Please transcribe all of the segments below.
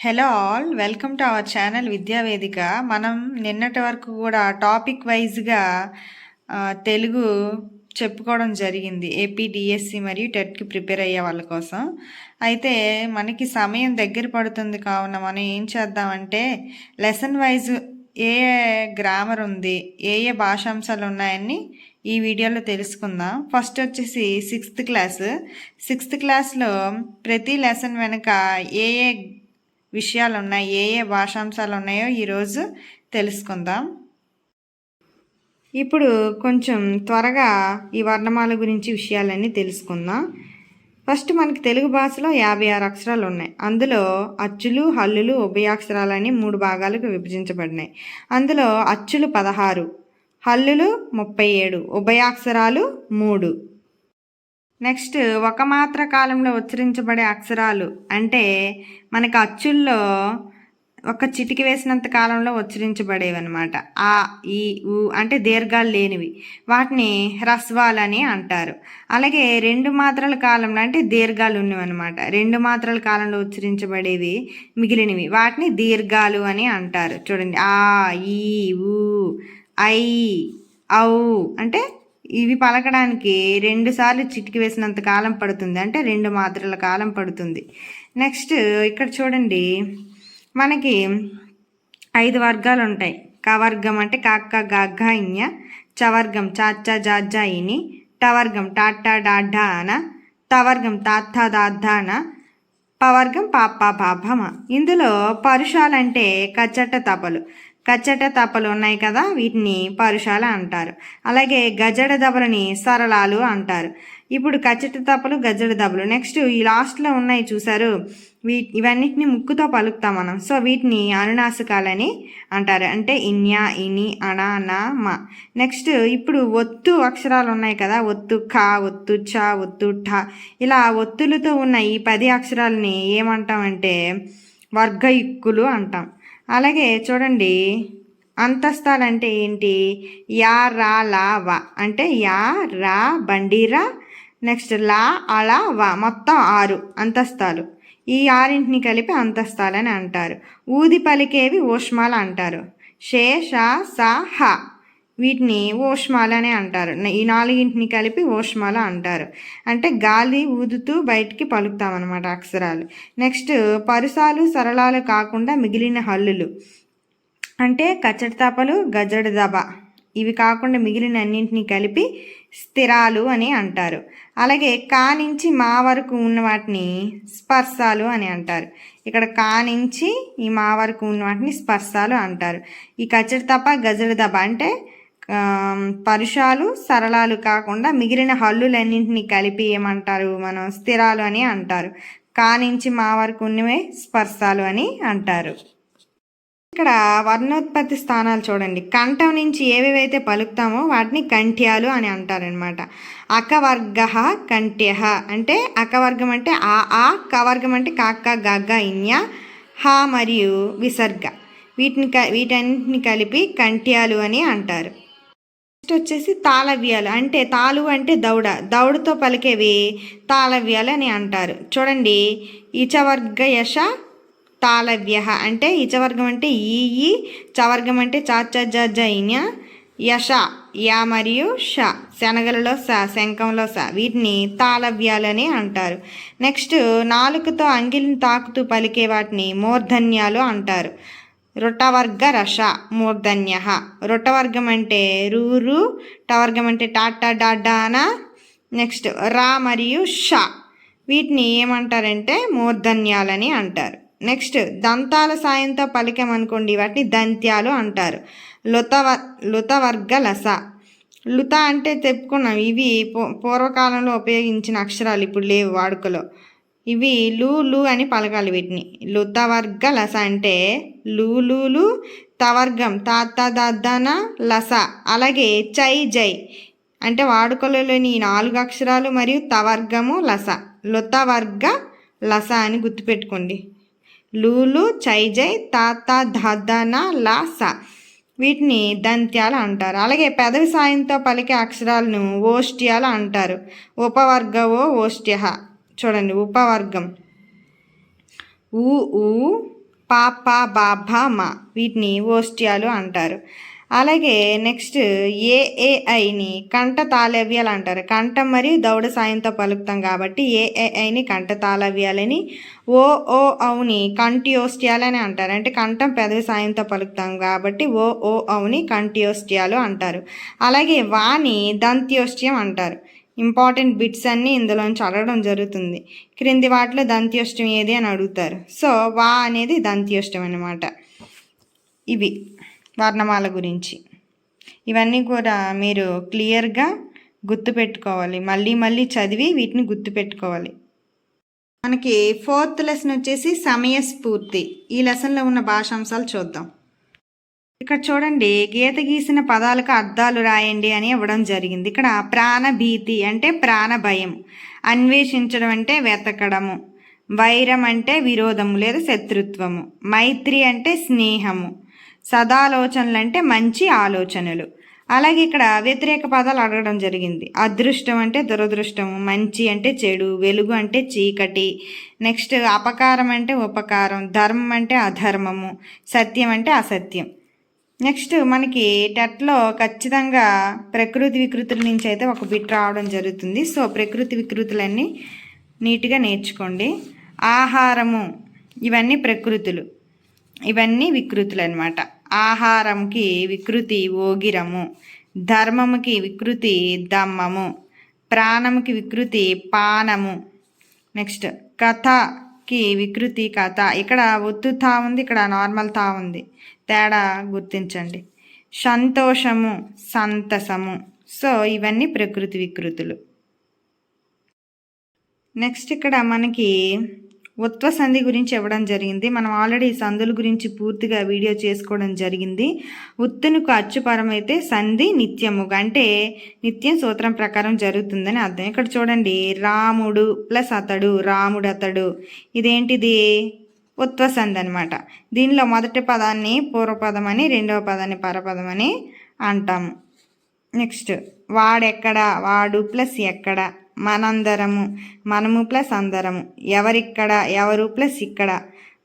Hello all welcome to our channel Vidyavedika మనం నిన్నటి వరకు కూడా టాపిక్ వైజ్గా తెలుగు చెప్పుకోవడం జరిగింది. ఏపీ డిఎస్సి e మరియు టెట్కి ప్రిపేర్ అయ్యే వాళ్ళ కోసం. అయితే మనకి సమయం దగ్గర పడుతుంది కావున మనం ఏం చేద్దామంటే లెసన్ వైజ్ ఏ గ్రామర్ ఉంది ఏ ఏ భాషాంశాలు ఉన్నాయని ఈ వీడియోలో తెలుసుకుందాం. ఫస్ట్ వచ్చేసి సిక్స్త్ క్లాస్ సిక్స్త్ క్లాస్లో ప్రతి లెసన్ వెనుక ఏ ఏ విషయాలు ఉన్నాయి ఏ ఏ భాషాంశాలు ఉన్నాయో ఈరోజు తెలుసుకుందాం. ఇప్పుడు కొంచెం త్వరగా ఈ వర్ణమాల గురించి విషయాలన్నీ తెలుసుకుందాం. ఫస్ట్ మనకి తెలుగు భాషలో యాభై ఆరు అక్షరాలు ఉన్నాయి. అందులో అచ్చులు హల్లులు ఉభయాక్షరాలని మూడు భాగాలకు విభజించబడినాయి. అందులో అచ్చులు పదహారు హల్లులు ముప్పై ఏడు ఉభయాక్షరాలు మూడు. నెక్స్ట్ ఒక మాత్ర కాలంలో ఉచ్చరించబడే అక్షరాలు అంటే మనకి అచ్చుల్లో ఒక చిటికి వేసినంత కాలంలో ఉచ్చరించబడేవి అనమాట ఆ ఈ ఉ అంటే దీర్ఘాలు లేనివి. వాటిని హ్రస్వాలని అంటారు. అలాగే రెండు మాత్రల కాలంలో అంటే దీర్ఘాలు ఉన్నవి అనమాట రెండు మాత్రల కాలంలో ఉచ్చరించబడేవి మిగిలినవి. వాటిని దీర్ఘాలు అని అంటారు. చూడండి. ఆ ఈ ఊ ఐ ఔ అంటే ఇవి పలకడానికి రెండుసార్లు చిటికి వేసినంత కాలం పడుతుంది. అంటే రెండు మాత్రల కాలం పడుతుంది. నెక్స్ట్ ఇక్కడ చూడండి. మనకి ఐదు వర్గాలు ఉంటాయి. కవర్గం అంటే కాక్క గగ్గ ఇన్య చవర్గం చాచా జాజా ఇని టవర్గం టాటా డాడ్డా అన తవర్గం తాత్తా దాద్దాన పవర్గం పాప్ప పాపమ ఇందులో పరుషాలంటే కచ్చట తపలు. కచ్చట తప్పలు ఉన్నాయి కదా వీటిని పరుషాలు అంటారు. అలాగే గజడ దబలని సరళాలు అంటారు. ఇప్పుడు కచ్చట తప్పలు గజడ దబలు. నెక్స్ట్ ఈ లాస్ట్లో ఉన్నాయి చూసారు వీ ఇవన్నిటిని ముక్కుతో పలుకుతాం మనం. సో వీటిని అనునాసికాలని అంటారు. అంటే ఇన్యా ఇని అణ నా మా. నెక్స్ట్ ఇప్పుడు ఒత్తు అక్షరాలు ఉన్నాయి కదా. ఒత్తు ఖ ఒత్తు చ ఒత్తు ఠ. ఇలా ఒత్తులతో ఉన్న ఈ పది అక్షరాలని ఏమంటామంటే వర్గయుక్కులు అంటాం. అలాగే చూడండి అంతస్తాలు అంటే ఏంటి? యా రా లా వా. అంటే యా రా బండిరా నెక్స్ట్ లా అలా వ. మొత్తం ఆరు అంతస్తాలు ఈ ఆరింటిని కలిపి అంతస్తాలని అంటారు. ఊది పలికేవి ఊష్మాలు అంటారు. షే షా సా హ. వీటిని ఓష్మాల అని అంటారు. ఈ నాలుగింటిని కలిపి ఓష్మాల అంటారు. అంటే గాలి ఊదుతూ బయటికి పలుకుతామన్నమాట అక్షరాలు. నెక్స్ట్ పరుసాలు సరళాలు కాకుండా మిగిలిన హల్లులు. అంటే కచ్చడితాపలు గజడి దబ. ఇవి కాకుండా మిగిలిన అన్నింటినీ కలిపి స్థిరాలు అని అంటారు. అలాగే కా నుంచి మా వరకు ఉన్న వాటిని స్పర్శాలు అని అంటారు. ఇక్కడ కా నుంచి ఈ మా వరకు ఉన్న వాటిని స్పర్శాలు అంటారు. ఈ కచ్చడి తప్ప గజడి దబ అంటే పరుషాలు సరళాలు కాకుండా మిగిలిన హల్లులన్నింటినీ కలిపి ఏమంటారు? మనం స్థిరాలు అని అంటారు. కా నుంచి మా వరకు ఉన్నవే స్పర్శాలు అని అంటారు. ఇక్కడ వర్ణోత్పత్తి స్థానాలు చూడండి. కంఠం నుంచి ఏవేవైతే పలుకుతామో వాటిని కంఠ్యాలు అని అంటారనమాట అకవర్గ కంఠ్య అంటే అకవర్గం అంటే ఆ ఆ కవర్గం అంటే కాక్క గగ్గ ఇన్య హ మరియు విసర్గ. వీటిని వీటన్నిటిని కలిపి కంఠ్యాలు అని అంటారు. నెక్స్ట్ వచ్చేసి తాళవ్యాలు. అంటే తాలు అంటే దౌడ. దౌడతో పలికేవి తాళవ్యాలు అని అంటారు. చూడండి. ఇచవర్గ యశ తాళవ్య అంటే ఇచవర్గం అంటే ఈ చవర్గం అంటే చాచ జైన్య యశ యా మరియు ష. శనగలలో స శంఖంలో స. వీటిని తాళవ్యాలని అంటారు. నెక్స్ట్ నాలుకతో అంగిలిని తాకుతూ పలికే వాటిని మూర్ధన్యాలు అంటారు. రొటవర్గ రష మూర్ధన్య. రొటవర్గం అంటే రూరు టవర్గం అంటే టాటా డాడానా నెక్స్ట్ రా మరియు ష. వీటిని ఏమంటారంటే మూర్ధన్యాలని అంటారు. నెక్స్ట్ దంతాల సాయంతో పలికమనుకోండి వాటిని దంత్యాలు అంటారు. లుతవ లుతవర్గ లస. లుత అంటే చెప్పుకున్నాం ఇవి పూర్వకాలంలో ఉపయోగించిన అక్షరాలు ఇప్పుడు లేవు వాడుకలో. ఇవి లూ లూ అని పలకాలి వీటిని. లుతవర్గ లస అంటే లూలు తవర్గం తాత దద్దన లస. అలాగే చై జై అంటే వాడుకలలోని నాలుగు అక్షరాలు మరియు తవర్గము లస. లుతవర్గ లస అని గుర్తుపెట్టుకోండి. లూలు చై జై తాత దద్దన లస వీటిని దంత్యాలు అంటారు. అలాగే పెదవి సాయంతో పలికే అక్షరాలను ఓష్ట్యాలు అంటారు. ఉపవర్గవో ఓష్ట్య చూడండి ఉపవర్గం. ఊ ఊ పాప బాబ మా. వీటిని ఓస్ట్యాలు అంటారు. అలాగే నెక్స్ట్ ఏఏఐని కంఠ తాళవ్యాలు అంటారు. కంఠం మరియు దౌడ సాయంతో పలుకుతాం కాబట్టి ఏఏఐని కంఠ తాళవ్యాలని ఓ ఓ అవుని కంటియోస్ట్యాలని అంటారు. అంటే కంఠం పెదవి సాయంతో పలుకుతాం కాబట్టి ఓ ఓ అవుని కంటియోస్ట్యాలు అంటారు. అలాగే వాని దంత్యోస్ట్యం అంటారు. ఇంపార్టెంట్ బిట్స్ అన్నీ ఇందులోంచి అడగడం జరుగుతుంది. క్రింది వాటిలో దంత్యోష్టం ఏది అని అడుగుతారు. సో వా అనేది దంత్యోష్టం అనమాట ఇవి వర్ణమాల గురించి. ఇవన్నీ కూడా మీరు క్లియర్గా గుర్తుపెట్టుకోవాలి మళ్ళీ మళ్ళీ చదివి వీటిని గుర్తుపెట్టుకోవాలి మనకి ఫోర్త్ లెసన్ వచ్చేసి సమయస్ఫూర్తి. ఈ లెసన్లో ఉన్న భాషాంశాలు చూద్దాం. ఇక్కడ చూడండి గీత గీసిన పదాలకు అర్థాలు రాయండి అని ఇవ్వడం జరిగింది. ఇక్కడ ప్రాణభీతి అంటే ప్రాణ భయం అన్వేషించడం అంటే వెతకడము వైరం అంటే విరోధము లేదా శత్రుత్వము మైత్రి అంటే స్నేహము సదాలోచనలు అంటే మంచి ఆలోచనలు. అలాగే ఇక్కడ వ్యతిరేక పదాలు అడగడం జరిగింది. అదృష్టం అంటే దురదృష్టము మంచి అంటే చెడు వెలుగు అంటే చీకటి నెక్స్ట్ అపకారం అంటే ఉపకారం ధర్మం అంటే అధర్మము సత్యం అంటే అసత్యం. నెక్స్ట్ మనకి టెట్లో ఖచ్చితంగా ప్రకృతి వికృతుల నుంచి అయితే ఒక బిట్ రావడం జరుగుతుంది. సో ప్రకృతి వికృతులన్నీ నీట్గా నేర్చుకోండి. ఆహారము ఇవన్నీ ప్రకృతులు. ఇవన్నీ వికృతులు అనమాట ఆహారంకి వికృతి ఓగిరము. ధర్మముకి వికృతి దమ్మము. ప్రాణముకి వికృతి పానము. నెక్స్ట్ కథ కి వికృతి కథ. ఇక్కడ ఒత్తు తా ఉంది ఇక్కడ నార్మల్ తా ఉంది. తేడా గుర్తించండి. సంతోషము సంతసము. సో ఇవన్నీ ప్రకృతి వికృతులు. నెక్స్ట్ ఇక్కడ మనకి ఉత్వ సంధి గురించి ఇవ్వడం జరిగింది. మనం ఆల్రెడీ సంధుల గురించి పూర్తిగా వీడియో చేసుకోవడం జరిగింది. ఉత్తునుకు అచ్చుపరమైతే సంధి నిత్యముగా అంటే నిత్యం సూత్రం ప్రకారం జరుగుతుందని అర్థం. ఇక్కడ చూడండి రాముడు ప్లస్ అతడు రాముడు అతడు. ఇదేంటిది? ఉత్వ సంధి అనమాట దీనిలో మొదటి పదాన్ని పూర్వపదం అని రెండవ పదాన్ని పరపదం అని అంటాము. నెక్స్ట్ వాడెక్కడ? వాడు ప్లస్ ఎక్కడ? మనందరము మనము ప్లస్ అందరము. ఎవరిక్కడ ఎవరు ప్లస్ ఇక్కడ?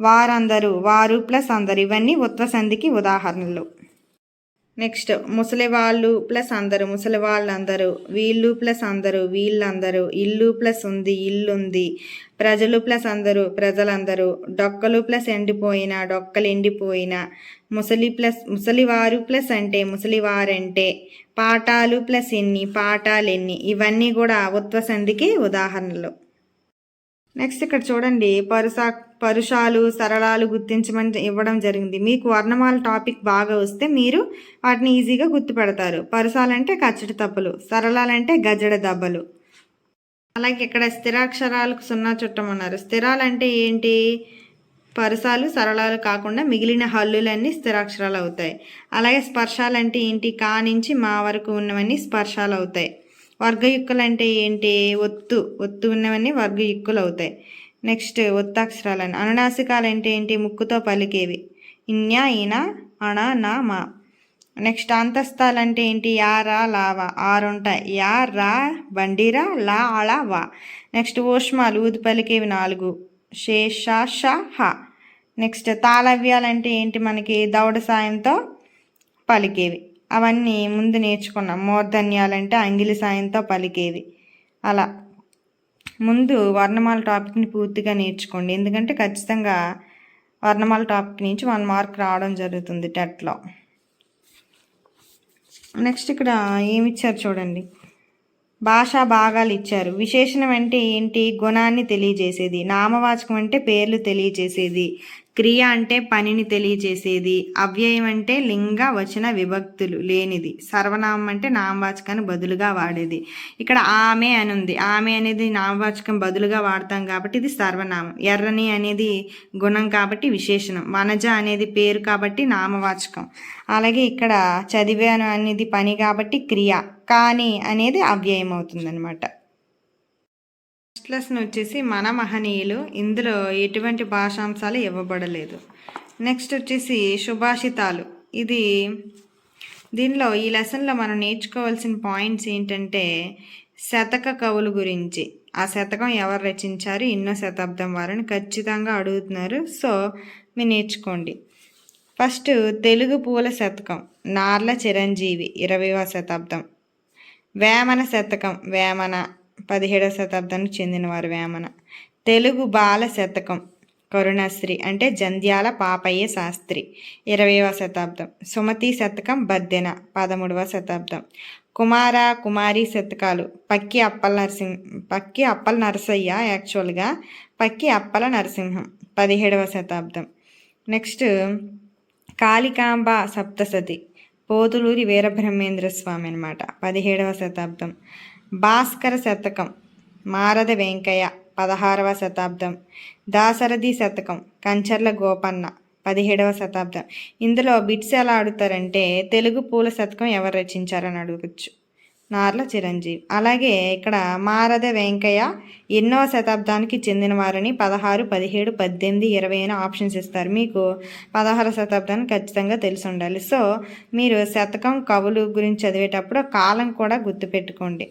వారందరూ వారు ప్లస్ అందరు. ఇవన్నీ ఉత్వసంధికి ఉదాహరణలు. నెక్స్ట్ ముసలి వాళ్ళు ప్లస్ అందరు ముసలి వాళ్ళందరూ వీళ్ళు ప్లస్ అందరూ వీళ్ళందరూ ఇల్లు ప్లస్ ఉంది ఇల్లు ఉంది ప్రజలు ప్లస్ అందరూ ప్రజలందరూ డొక్కలు ప్లస్ ఎండిపోయిన డొక్కలు ఎండిపోయిన ముసలి ప్లస్ ముసలివారు ప్లస్ అంటే ముసలివారంటే పాఠాలు ప్లస్ ఎన్ని పాఠాలు ఎన్ని ఇవన్నీ కూడా ఉత్వ సంధికి ఉదాహరణలు. నెక్స్ట్ ఇక్కడ చూడండి. పరుసా పరుషాలు సరళాలు గుర్తించమని ఇవ్వడం జరిగింది. మీకు వర్ణమాల టాపిక్ బాగా వస్తే మీరు వాటిని ఈజీగా గుర్తుపెడతారు. పరుసాలంటే కచ్చటి తప్పులు సరళాలంటే గజడ దెబ్బలు. అలాగే ఇక్కడ స్థిరాక్షరాలకు సున్నా చుట్టమన్నారు స్థిరాలంటే ఏంటి? పరుసాలు సరళాలు కాకుండా మిగిలిన హల్లులన్నీ స్థిరాక్షరాలు అవుతాయి. అలాగే స్పర్శాలంటే ఏంటి? కా నుంచి మా వరకు ఉన్నవన్నీ స్పర్శాలు అవుతాయి. వర్గయుక్కులు అంటే ఏంటి? ఒత్తు ఒత్తు ఉన్నవన్నీ వర్గయుక్కులు అవుతాయి నెక్స్ట్ ఒత్తాక్షరాలని. అనునాసికాలు అంటే ఏంటి? ముక్కుతో పలికేవి. ఇన్యా ఈన అణ నా మా. నెక్స్ట్ అంతస్తాలు అంటే ఏంటి? యా రా లావా ఆరు ఉంటాయి యా రా బండిరా లా అళ వా. నెక్స్ట్ ఓష్మాలు. ఊది పలికేవి నాలుగు. షే షా షా హ. నెక్స్ట్ తాళవ్యాలు అంటే ఏంటి? మనకి దౌడ సాయంతో పలికేవి. అవన్నీ ముందు నేర్చుకున్నాం. మూర్ధన్యాలంటే అంగిలి సాయంతో పలికేవి. అలా. ముందు వర్ణమాల టాపిక్ని పూర్తిగా నేర్చుకోండి. ఎందుకంటే ఖచ్చితంగా వర్ణమాల టాపిక్ నుంచి వన్ మార్క్ రావడం జరుగుతుంది టెట్లో. నెక్స్ట్ ఇక్కడ ఏమి ఇచ్చారు చూడండి. భాషా భాగాలు ఇచ్చారు. విశేషణం అంటే ఏంటి? గుణాన్ని తెలియజేసేది. నామవాచకం అంటే పేర్లు తెలియజేసేది. క్రియ అంటే పనిని తెలియజేసేది అవ్యయం అంటే లింగ వచన విభక్తులు లేనిది సర్వనామం అంటే నామవాచకాన్ని బదులుగా వాడేది. ఇక్కడ ఆమె అని ఉంది. ఆమె అనేది నామవాచకం బదులుగా వాడతాం కాబట్టి ఇది సర్వనామం. ఎర్రని అనేది గుణం కాబట్టి విశేషణం. వనజ అనేది పేరు కాబట్టి నామవాచకం. అలాగే ఇక్కడ చదివాను అనేది పని కాబట్టి క్రియ. కానీ అనేది అవ్యయం అవుతుందన్నమాట నెక్స్ట్ లెసన్ వచ్చేసి మన మహనీయులు ఇందులో ఎటువంటి భాషాంశాలు ఇవ్వబడలేదు. నెక్స్ట్ వచ్చేసి సుభాషితాలు ఇది దీనిలో ఈ లెసన్లో మనం నేర్చుకోవాల్సిన పాయింట్స్ ఏంటంటే శతక కవుల గురించి. ఆ శతకం ఎవరు రచించారు? ఎన్నో శతాబ్దం వారని ఖచ్చితంగా అడుగుతున్నారు. సో మీరు నేర్చుకోండి. ఫస్ట్ తెలుగు పూల శతకం. నార్ల చిరంజీవి ఇరవైవ శతాబ్దం. వేమన శతకం. వేమన. పదిహేడవ శతాబ్దానికి చెందినవారు వేమన. తెలుగు బాల శతకం కరుణశ్రీ అంటే జంధ్యాల పాపయ్య శాస్త్రి. ఇరవైవ శతాబ్దం సుమతి శతకం బద్దెన పదమూడవ శతాబ్దం. కుమార కుమారి శతకాలు పక్కి అప్పల నరసింహ పక్కి అప్పల నరసయ్య యాక్చువల్గా పక్కి అప్పల నరసింహం పదిహేడవ శతాబ్దం. నెక్స్ట్ కాళికాంబ సప్తసతి పోతులూరి వీరబ్రహ్మేంద్ర స్వామి అనమాట పదిహేడవ శతాబ్దం. భాస్కర శతకం మారద వెంకయ్య పదహారవ శతాబ్దం దాసరథి శతకం కంచర్ల గోపన్న పదిహేడవ శతాబ్దం. ఇందులో బిట్స్ ఎలా ఆడుతారంటే తెలుగు పూల శతకం ఎవరు రచించారని అడగచ్చు. నార్ల చిరంజీవి. అలాగే ఇక్కడ మారద వెంకయ్య ఎన్నో శతాబ్దానికి చెందినవారని పదహారు పదిహేడు పద్దెనిమిది ఇరవై అయిన ఆప్షన్స్ ఇస్తారు. మీకు పదహారు శతాబ్దానికి ఖచ్చితంగా తెలిసి ఉండాలి. సో మీరు శతకం కవులు గురించి చదివేటప్పుడు కాలం కూడా గుర్తుపెట్టుకోండి.